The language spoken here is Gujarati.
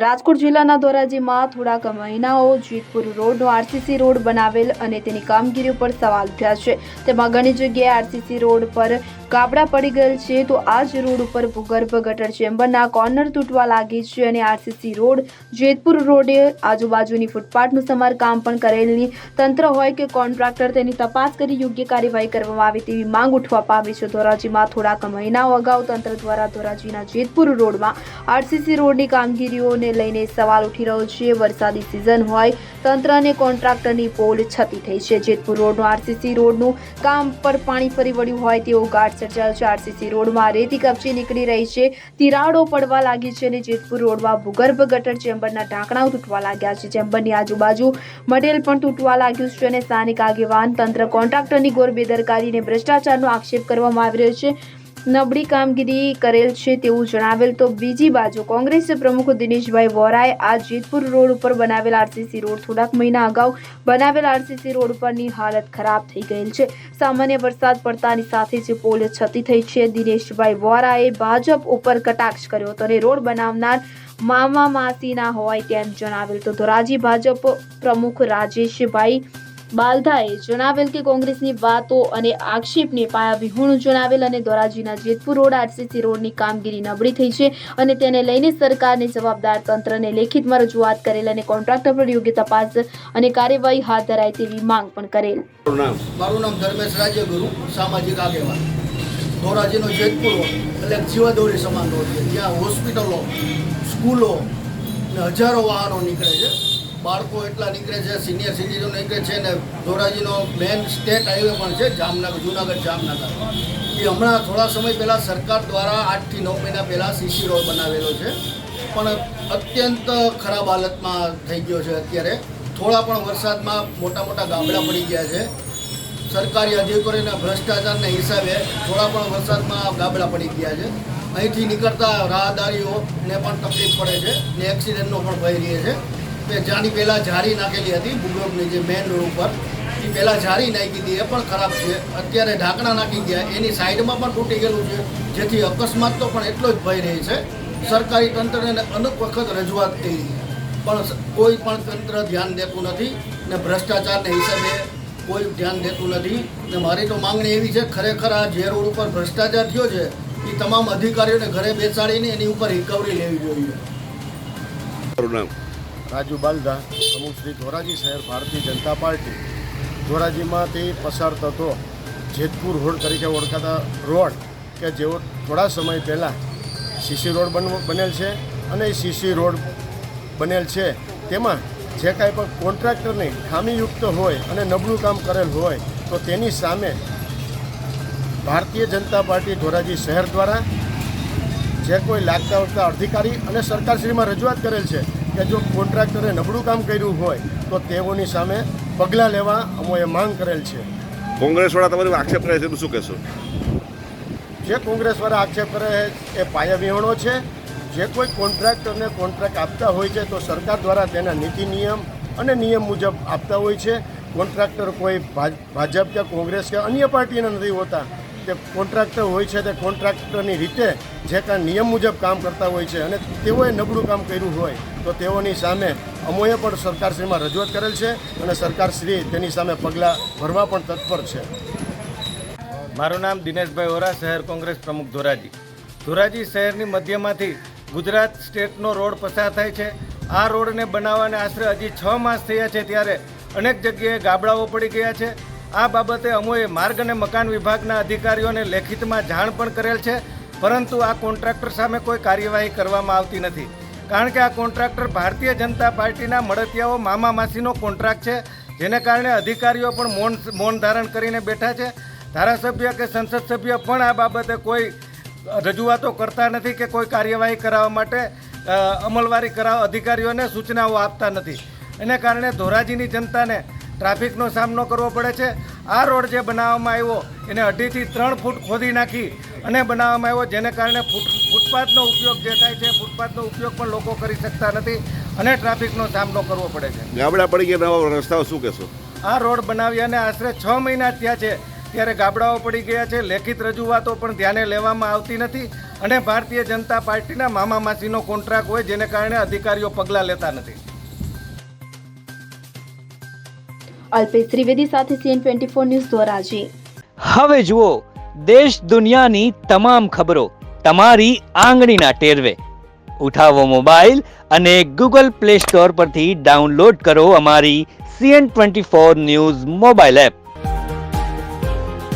રાજકોટ જિલ્લાના ધોરાજીમાં થોડાક મહિનાઓ જીતપુર રોડનો આરસીસી રોડ બનાવેલ અને તેની કામગીરી ઉપર સવાલ ઉઠ્યા છે. તેમાં ઘણી જગ્યાએ આરસીસી રોડ પર ગાબડા પડી ગયેલ છે, તો આ જ રોડ ઉપર ભૂગર્ભ ગટર ચેમ્બરના કોર્નર તૂટવા લાગી છે અને આરસીસી રોડ, જેતપુર રોડે આજુબાજુની ફૂટપાથનું સમારકામ પણ કરેલની તંત્ર હોય કે કોન્ટ્રાક્ટર, તેની તપાસ કરી યોગ્ય કાર્યવાહી કરવામાં આવે તેવી માંગ ઉઠવા પામી છે. ધોરાજીમાં થોડાક મહિનાઓ અગાઉ તંત્ર દ્વારા ધોરાજીના જેતપુર રોડમાં આરસીસી રોડની કામગીરીઓને લઈને સવાલ ઉઠી રહ્યો છે. વરસાદી સિઝન હોય, તંત્ર અને કોન્ટ્રાક્ટરની પોલ છતી થઈ છે. જેતપુર રોડનું આરસીસી રોડનું કામ પર પાણી ફરી વળ્યું હોય તેવો ગાઢ સર્જાયો છે આરસીસી રોડમાં રેતી કપચી નીકળી રહી છે. તિરાડો પડવા લાગી છે અને જેતપુર રોડમાં ભૂગર્ભ ગટર ચેમ્બરના ઢાંકણાઓ તૂટવા લાગ્યા છે. ચેમ્બરની આજુબાજુ મટેલ પણ તૂટવા લાગ્યું છે અને સ્થાનિક આગેવાન તંત્ર કોન્ટ્રાક્ટરની ગોર બેદરકારી અને ભ્રષ્ટાચારનો આક્ષેપ કરવામાં આવી રહ્યો છે. નબળી કામગીરી કરેલ છે તેવું જણાવેલ તો બીજી બાજુ કોંગ્રેસ પ્રમુખ દિનેશભાઈ વોરાએ આ જેતપુર રોડ ઉપર બનાવેલ આરસીસી રોડ થોડાક મહિના અગાઉ બનાવેલ આરસીસી રોડ પરની હાલત ખરાબ થઈ ગયેલ છે. સામાન્ય વરસાદ પડતાની સાથે જે પોલ છતી થઈ છે. દિનેશભાઈ વોરાએ ભાજપ ઉપર કટાક્ષ કર્યો હતો અને રોડ બનાવનાર મામા માસીના હોય તેમ જણાવેલ તો ધોરાજી ભાજપ પ્રમુખ રાજેશભાઈ બાલધાએ જણાવેલ કે કોંગ્રેસની વાતો અને આક્ષેપને પાયાવિહોણું જણાવેલ અને ધોરાજીના જેતપુર રોડ આરસીસી રોડની કામગીરી નબળી થઈ છે અને તેને લઈને સરકારને જવાબદાર તંત્રને લેખિતમાં રજૂઆત કરેલ અને કોન્ટ્રાક્ટર પર યોગ્ય તપાસ અને કાર્યવાહી હાથ ધરાય તેવી માંગ પણ કરેલ. મારું નામ? ધર્મેશ રાજ્યગુરુ સામાજિક આગેવાન. ધોરાજીનો જેતપુર એટલે જીવાદોરી સમાન રોડ છે. જ્યાં હોસ્પિટલો સ્કૂલો ને હજારો વાહનો નીકળે છે. બાળકો એટલા નીકળે છે સિનિયર સિટીઝન નીકળે છે ને ધોરાજીનો મેન સ્ટેટ હાઈવે પણ છે, જામનગર, જુનાગઢ, જામનગર. એ હમણાં થોડા સમય પહેલાં સરકાર દ્વારા આઠથી નવ મહિના પહેલાં સીસી રોડ બનાવેલો છે. પણ અત્યંત ખરાબ હાલતમાં થઈ ગયો છે અત્યારે. થોડા પણ વરસાદમાં મોટા મોટા ગામડા પડી ગયા છે. સરકારી અધિકારીના ભ્રષ્ટાચારના હિસાબે થોડા પણ વરસાદમાં ગાબડા પડી ગયા છે. અહીંથી નીકળતા રાહદારીઓને પણ તકલીફ પડે છે ને એક્સિડન્ટનો પણ ભય રહે છે. કે જ્યાંની પહેલાં જારી નાખેલી હતી ભૂગર્ભની જે મેન રોડ ઉપર. એ પહેલાં જારી નાખી હતી, એ પણ ખરાબ છે. અત્યારે ઢાંકણા નાખી ગયા. એની સાઈડમાં પણ તૂટી ગયેલું છે, જેથી અકસ્માત તો પણ એટલો જ ભય રહે છે. સરકારી તંત્રને અનેક વખત રજૂઆત કરી. પણ કોઈ પણ તંત્ર ધ્યાન દેતું નથી ને ભ્રષ્ટાચારને હિસાબે કોઈ ધ્યાન દેતું નથી. ને મારી તો માંગણી એવી છે, ખરેખર આ જે રોડ ઉપર ભ્રષ્ટાચાર થયો છે, એ તમામ અધિકારીઓને ઘરે બેસાડીને એની ઉપર રિકવરી લેવી જોઈએ. રાજુ બાલદા, પ્રમુખ શ્રી ધોરાજી શહેર ભારતીય જનતા પાર્ટી. ધોરાજીમાંથી પસાર થતો જેતપુર રોડ તરીકે ઓળખાતા રોડ કે જેઓ થોડા સમય પહેલાં સીસી રોડ બન, બનેલ છે અને એ સીસી રોડ બનેલ છે. તેમાં જે કાંઈ પણ કોન્ટ્રાક્ટરની ખામીયુક્ત હોય અને નબળું કામ કરેલ હોય તો તેની સામે ભારતીય જનતા પાર્ટી ધોરાજી શહેર દ્વારા જે કોઈ લાગતા વળતા અધિકારી અને સરકારશ્રીમાં રજૂઆત કરેલ છે કે જો કોન્ટ્રાક્ટરે નબળું કામ કર્યું હોય તો તેઓની સામે પગલાં લેવા અમોએ માંગ કરેલ છે. કોંગ્રેસવાળા તમારી આક્ષેપ કરે છે તો શું કહેશો? જે કોંગ્રેસવાળા આક્ષેપ કરે છે એ પાયા વિહોણો છે. જે કોઈ કોન્ટ્રાક્ટરને કોન્ટ્રાક્ટ આપતા હોય છે તો સરકાર દ્વારા તેના નીતિ નિયમ અને નિયમ મુજબ આપતા હોય છે. કોન્ટ્રાક્ટર કોઈ ભાજ- ભાજપ કે કોંગ્રેસ કે અન્ય પાર્ટીના નથી હોતા. તે કોન્ટ્રાક્ટર હોય છે તે કોન્ટ્રાક્ટરની રીતે જે કાંઈ નિયમ મુજબ કામ કરતા હોય છે અને તેઓએ નબળું કામ કર્યું હોય, તો તેઓની સામે અમોએ પણ સરકારશ્રીમાં રજૂઆત કરેલ છે અને સરકારશ્રી તેની સામે પગલાં ભરવા પણ તત્પર છે. મારું નામ દિનેશભાઈ ઓરા શહેર કોંગ્રેસ પ્રમુખ ધોરાજી. ધોરાજી શહેરની મધ્યમાંથી ગુજરાત સ્ટેટનો રોડ પસાર થાય છે. આ રોડને બનાવવાને આશરે હજી છ માસ થયા છે ત્યારે અનેક જગ્યાએ ગાબડાઓ પડી ગયા છે. આ બાબતે અમોએ માર્ગ અને મકાન વિભાગના અધિકારીઓને લેખિતમાં જાણ પણ કરેલ છે, પરંતુ આ કોન્ટ્રાક્ટર સામે કોઈ કાર્યવાહી કરવામાં આવતી નથી. કારણ કે આ કોન્ટ્રાક્ટર ભારતીય જનતા પાર્ટીના મળતિયાઓ મામા માસીનો કોન્ટ્રાક્ટ છે, જેને કારણે અધિકારીઓ પણ મૌન મૌન ધારણ કરીને બેઠા છે. ધારાસભ્ય કે સંસદ સભ્ય પણ આ બાબતે કોઈ રજૂઆતો કરતા નથી કે કોઈ કાર્યવાહી કરાવવા માટે અમલવારી કરાવ, અધિકારીઓને સૂચનાઓ આપતા નથી. એને કારણે ધોરાજીની જનતાને ટ્રાફિકનો સામનો કરવો પડે છે. આ રોડ જે બનાવવામાં આવ્યો એને અઢીથી ત્રણ ફૂટ ખોદી નાખી અને બનાવવામાં આવ્યો જેને કારણે ફૂટ ફૂટપાથનો ઉપયોગ જે થાય છે ફૂટપાથનો ઉપયોગ પણ લોકો કરી શકતા નથી અને ટ્રાફિકનો સામનો કરવો પડે છે. ગાબડા પડી ગયા નવા રસ્તાઓ શું કહેશો? આ રોડ બનાવ્યાને આશરે છ મહિના થયા છે. ત્યારે ગાબડાઓ પડી ગયા છે લેખિત રજૂઆતો પણ ધ્યાને લેવામાં આવતી નથી અને ભારતીય જનતા પાર્ટીના મામા માસીનો કોન્ટ્રાક્ટ હોય જેને કારણે અધિકારીઓ પગલાં લેતા નથી. અલ્પેશ ત્રિવેદી સાથે CN twenty four news Dhoraji. હવે જુઓ, દેશ દુનિયાની તમામ ખબરો તમારી આંગળીના ટેરવે. ઉઠાવો મોબાઈલ અને ગૂગલ પ્લે સ્ટોર પરથી ડાઉનલોડ કરો અમારી CN twenty four news mobile app.